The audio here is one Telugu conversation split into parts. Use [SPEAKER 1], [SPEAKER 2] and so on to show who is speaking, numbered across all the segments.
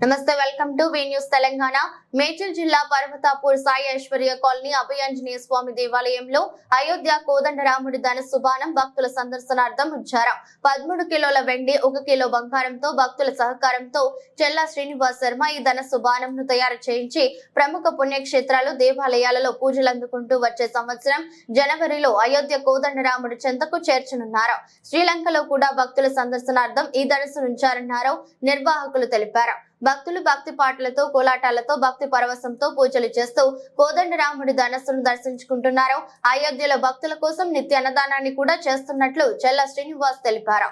[SPEAKER 1] నమస్తే welcome to V news Telangana. Medchal జిల్లా పర్వతాపూర్ సాయి ఐశ్వర్య కాలనీ అభయాంజనేయ స్వామి దేవాలయంలో అయోధ్య కోదండరాముడి ధన శుభానం భక్తుల సందర్శనార్థం ఉంచారు పదమూడు కిలోల వెండి ఒక కిలో బంగారంతో భక్తుల సహకారంతో చెల్లా శ్రీనివాస్ శర్మ ఈ ధన సుబానంను తయారు చేయించి ప్రముఖ పుణ్యక్షేత్రాలు దేవాలయాలలో పూజలు అందుకుంటూ వచ్చే సంవత్సరం జనవరిలో అయోధ్య కోదండరాముడి చెంతకు చేర్చనున్నారు. శ్రీలంకలో కూడా భక్తుల సందర్శనార్థం ఈ ధనస్సు ఉంచారన్నారు నిర్వాహకులు తెలిపారు. భక్తులు భక్తి పాటలతో కోలాటాలతో భక్తి పరవశంతో పూజలు చేస్తూ కోదండరాముడి ధనస్సును దర్శించుకుంటున్నారు. అయోధ్యలో భక్తుల కోసం నిత్య అన్నదానాన్ని కూడా చేస్తున్నట్లు చెల్ల శ్రీనివాస్ తెలిపారు.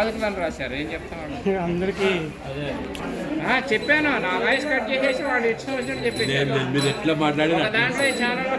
[SPEAKER 2] రాశారు. ఏం చెప్తాను
[SPEAKER 3] అందరికీ.
[SPEAKER 2] ఆ, చెప్పాను. నా వాయిస్ కట్ చేసేసి వాడు ఇష్టం వచ్చినట్టు చెప్పేసి
[SPEAKER 4] మీరు ఎట్లా మాట్లాడినా
[SPEAKER 2] ఒక దాంట్లో ఛానల్లో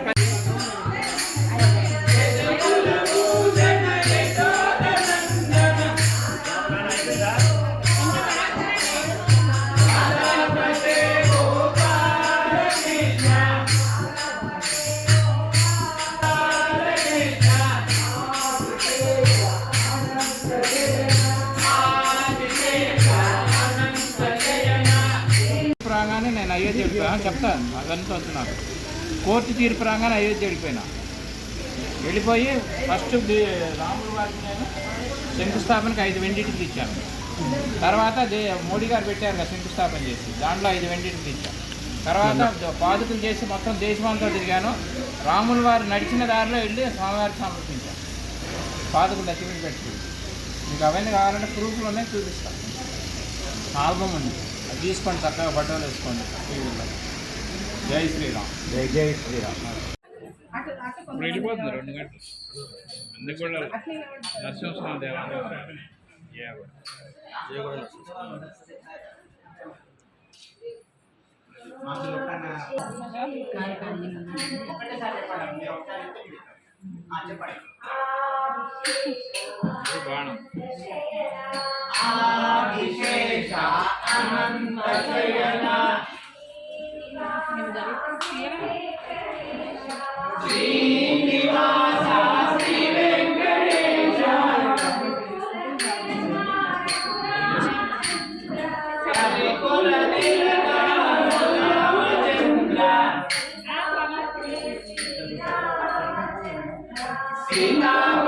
[SPEAKER 2] అయోధ్య వెళ్ళిపోయా చెప్తాను అదంతా నాకు. కోర్టు తీర్పు రాగానే అయోధ్య వెళ్ళిపోయినా వెళ్ళిపోయి ఫస్ట్ రాముల వారికి నేను శంకుస్థాపనకి ఐదు వెండిటికి ఇచ్చాను. తర్వాత మోడీ గారు పెట్టారు కదా శంకుస్థాపన చేసి. దాంట్లో ఐదు వెండిటికి ఇచ్చాను. తర్వాత పాదుకలు చేసి మొత్తం దేశమంతా తిరిగాను. రాముల వారు నడిచిన దారిలో వెళ్ళి స్వామివారికి సమర్పించాను పాదుకలు దచ్చిపెట్టి పెట్టి మీకు అవన్నీ కావాలంటే ప్రూఫ్లు ఉన్నాయి చూపిస్తాను. ఆల్బమ్ ఉంది. తీసుకోండి చక్కగా బట్టలు వేసుకోండి. టీవీలో జై శ్రీరామ్.
[SPEAKER 3] జై జై శ్రీరామ్.
[SPEAKER 2] ఇప్పుడు వెళ్ళిపోతుంది రెండు గంటలు. అందుకు కూడా నరసింహస్వామి దేవాలయం. బాణం. విశేష అనంత శయన.
[SPEAKER 3] శ్రీనివాస శ్రీ వెంకటేశ కలికుల తిలకరామచంద్ర శ్రీరామ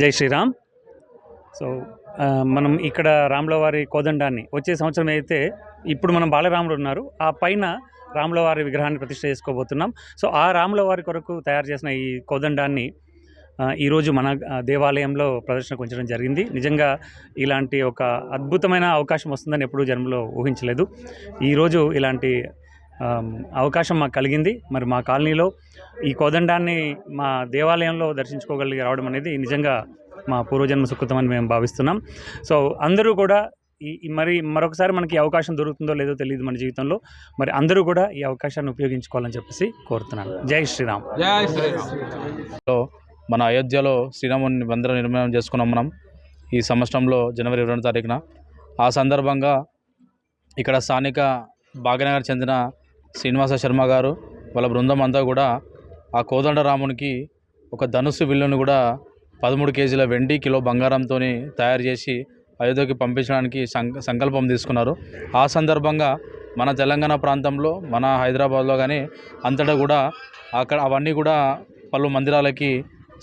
[SPEAKER 3] జై శ్రీరామ్. సో మనం ఇక్కడ రాములవారి కోదండాన్ని వచ్చే సంవత్సరం అయితే ఇప్పుడు మనం బాలరాముడు ఉన్నారు. ఆ పైన రాములవారి విగ్రహాన్ని ప్రతిష్ట చేసుకోబోతున్నాం. సో ఆ రాములవారి కొరకు తయారు చేసిన ఈ కోదండాన్ని ఈరోజు మన దేవాలయంలో ప్రదర్శనకు ఉంచడం జరిగింది. నిజంగా ఇలాంటి ఒక అద్భుతమైన అవకాశం వస్తుందని ఎప్పుడూ జన్మలో ఊహించలేదు. ఈరోజు ఇలాంటి అవకాశం మాకు కలిగింది. మరి మా కాలనీలో ఈ కోదండాన్ని మా దేవాలయంలో దర్శించుకోగలిగి రావడం అనేది నిజంగా మా పూర్వజన్మ సుకృతం అని మేము భావిస్తున్నాం. సో అందరూ కూడా ఈ మరి మరొకసారి మనకి అవకాశం దొరుకుతుందో లేదో తెలియదు మన జీవితంలో. మరి అందరూ కూడా ఈ అవకాశాన్ని ఉపయోగించుకోవాలని చెప్పేసి కోరుతున్నాను. జై శ్రీరామ్.
[SPEAKER 2] జై శ్రీరామ్.
[SPEAKER 4] మన అయోధ్యలో శ్రీరాముని బందర నిర్మాణం చేసుకున్నాం మనం ఈ సంవత్సరంలో జనవరి ఇరవై రెండు తారీఖున. ఆ సందర్భంగా ఇక్కడ స్థానిక భాగ్యనగర్ చెందిన శ్రీనివాస శర్మ గారు వాళ్ళ బృందం అంతా కూడా ఆ కోదండరామునికి ఒక ధనుస్సు విల్లును కూడా పదమూడు కేజీల వెండి కిలో బంగారంతో తయారు చేసి అయోధ్యకి పంపించడానికి సంకల్పం తీసుకున్నారు. ఆ సందర్భంగా మన తెలంగాణ ప్రాంతంలో మన హైదరాబాద్లో కానీ అంతటా కూడా అక్కడ అవన్నీ కూడా పలు మందిరాలకి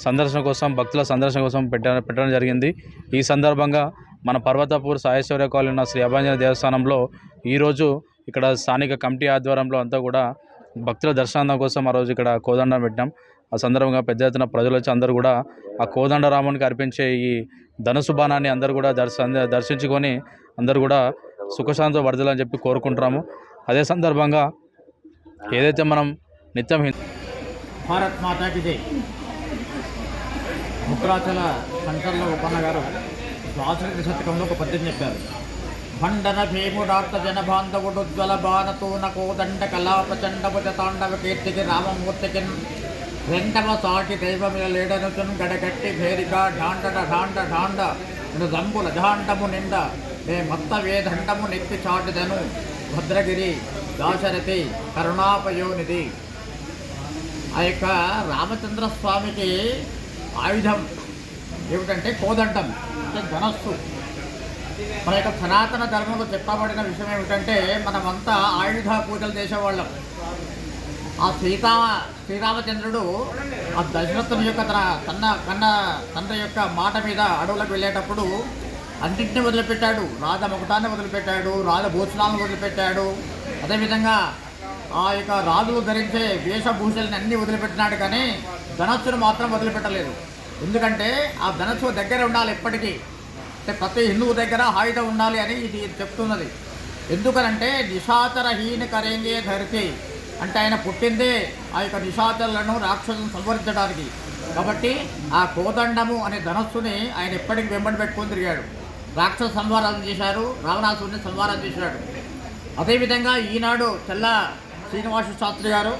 [SPEAKER 4] సందర్శన కోసం భక్తుల సందర్శన కోసం పెట్ట పెట్టడం జరిగింది. ఈ సందర్భంగా మన పర్వతపూర్ సాయేశ్వర్య కాలనీ ఉన్న శ్రీ అభాంజన దేవస్థానంలో ఈరోజు ఇక్కడ స్థానిక కమిటీ ఆధ్వర్యంలో అంతా కూడా భక్తుల దర్శనార్థం కోసం ఆ రోజు ఇక్కడ కోదండం పెట్టాం ఆ సందర్భంగా పెద్ద ఎత్తున ప్రజలు వచ్చి అందరూ కూడా ఆ కోదండరామునికి అర్పించే ఈ ధనుసు బాణాన్ని అందరూ కూడా దర్శ దర్శించుకొని అందరూ కూడా సుఖశాంత వరదలని చెప్పి కోరుకుంటున్నాము. అదే సందర్భంగా ఏదైతే మనం నిత్యం
[SPEAKER 5] భారత్ మాతాకి జై. ముద్రాచల శంకర్ల ఉపన్న గారు శతకంలో ఒక పద్యం చెప్పారు. మండన భీముడార్త జనబాంధవుడుజ్వల బాణతూన కోదండ కళా ప్రచండపు తాండవ కీర్తికి రామమూర్తికి రెండవ సాటి దైవమిల లేడనుచున్ గడగట్టి భేరిగా ఢాండడ ఢాండ ఢాండ దంబుల ఢాండము నిండ నే మత్త వేదండము నెత్తి చాటుదను భద్రగిరి దాశరథి కరుణాపయోనిధి ఆ యొక్క రామచంద్ర స్వామికి ఆయుధం ఏమిటంటే కోదండం అంటే ధనస్సు మన యొక్క సనాతన ధర్మంలో చెప్పబడిన విషయం ఏమిటంటే మనమంతా ఆయుధ పూజలు చేసేవాళ్ళం. ఆ సీతా శ్రీరామచంద్రుడు ఆ దశరథుని యొక్క తన తన కన్న తండ్రి యొక్క మాట మీద అడవులకు వెళ్ళేటప్పుడు అన్నింటినీ వదిలిపెట్టాడు రాధ ముఖటాన్ని వదిలిపెట్టాడు రాజభూషణాలను వదిలిపెట్టాడు. అదేవిధంగా ఆ యొక్క రాజులు ధరించే వేషభూషల్ని అన్నీ వదిలిపెట్టినాడు కానీ ధనస్సును మాత్రం వదిలిపెట్టలేదు. ఎందుకంటే ఆ ధనస్సు దగ్గర ఉండాలి ఎప్పటికీ. అంటే ప్రతి హిందువు దగ్గర ఆయుధం ఉండాలి అని ఇది చెప్తున్నది. ఎందుకనంటే నిషాచరహీన కరేంగే ధరితే అంటే ఆయన పుట్టిందే ఆ యొక్క నిషాచరులను రాక్షసులను సంవరించడానికి కాబట్టి ఆ కోదండము అనే ధనస్సుని ఆయన ఎప్పటికి వెంబడి పెట్టుకొని తిరిగాడు. రాక్షస సంహారం చేశారు రావణాసుని సంహారం చేశాడు. అదేవిధంగా ఈనాడు తెల్ల శ్రీనివాస శాస్త్రి గారు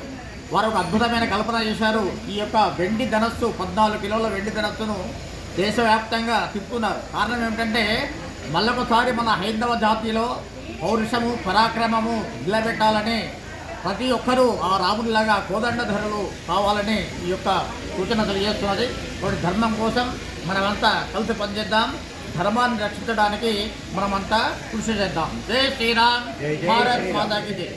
[SPEAKER 5] వారు ఒక అద్భుతమైన కల్పన చేశారు. ఈ యొక్క వెండి ధనస్సు పద్నాలుగు కిలోల వెండి ధనస్సును దేశవ్యాప్తంగా తిప్పుతున్నారు. కారణం ఏమిటంటే మళ్ళొకసారి మన హైందవ జాతిలో పౌరుషము పరాక్రమము నిలబెట్టాలని ప్రతి ఒక్కరూ ఆ రాముడిలాగా కోదండధరులు కావాలని ఈ యొక్క సూచన తెలియజేస్తున్నది. కాబట్టి ధర్మం కోసం మనమంతా కలిసి పనిచేద్దాం. ధర్మాన్ని రక్షించడానికి మనమంతా కృషి చేద్దాం. జై శ్రీరామ్. భారత్ మాతాకి జై.